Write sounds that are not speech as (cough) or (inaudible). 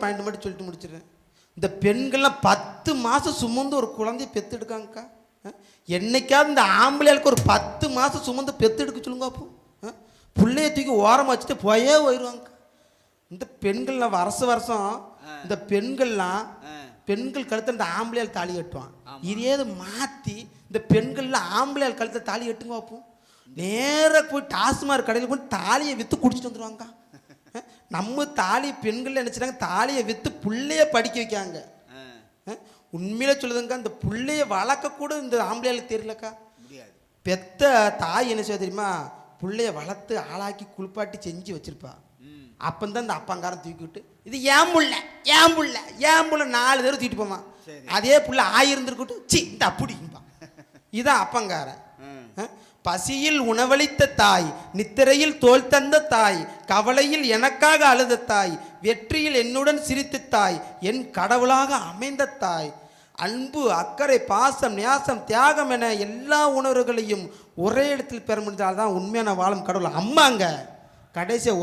Point மட்டும் சொல்லிட்டு முடிச்சிடுறேன். இந்த பெண்கள்லாம் பத்து மாதம் சுமந்து ஒரு குழந்தைய பெத்தெடுக்காங்கக்கா. அஹ், என்னைக்காவது இந்த ஆம்பளையாளுக்கு ஒரு பத்து மாதம் சுமந்து பெத்தெடுக்க சொல்லுங்க அப்போ. புள்ளைய தூக்கி ஓரமாக வச்சுட்டு போயே போயிடுவாங்கக்கா இந்த பெண்கள்லாம் வருஷ வருஷம் இந்த பெண்கள்லாம் பெண்கள் கழுத்தில் இந்த ஆம்பளையால் தாலி கட்டுவான். இதே இது மாற்றி இந்த பெண்கள்லாம் ஆம்பளையால் கழுத்தில் தாலி கட்டுங்க பார்ப்போம் நேராக போய் டாஸ்மாக் கடையில் போய் தாலியை விற்று குடிச்சிட்டு வந்துடுவாங்க அஹ், நம்ம தாலி பெண்கள் நினச்சிட்டாங்க தாலியை விற்று புள்ளைய படிக்க வைக்காங்க உண்மையிலே சொல்லுதுங்க அந்த புள்ளைய வளர்க்க கூட இந்த ஆம்பளையாளுக்கு தெரியலக்கா. பெத்த தாய் என்ன செய்ய தெரியுமா? புள்ளைய வளர்த்து ஆளாக்கி குளிப்பாட்டி செஞ்சு வச்சிருப்பா. அப்பந்தான் இந்த அப்பங்காரன் தூக்கி விட்டு இது ஏன் புள்ள? ஏன் புள்ள? ஏன் புள்ள? நாலு தடவை தூக்கிட்டு போவான். அதே புள்ள ஆயிருந்திருக்கட்டும். சி இந்த அப்படிம்பா (laughs) இதான் அப்பங்காரன். பசியில் உணவளித்த தாய் நித்திரையில் தோல் தந்த தாய் கவலையில் எனக்காக அழுத தாய் வெற்றியில் என்னுடன் சிரித்த தாய் என் கடவுளாக அமைந்த தாய். அன்பு அக்கறை பாசம் நியாசம் தியாகம் என எல்லா உணர்வுகளையும் ஒரே இடத்தில் பெற முடிஞ்சால்தான் உண்மையான வாழும் கடவுள் அம்மாங்க. கடைசியாக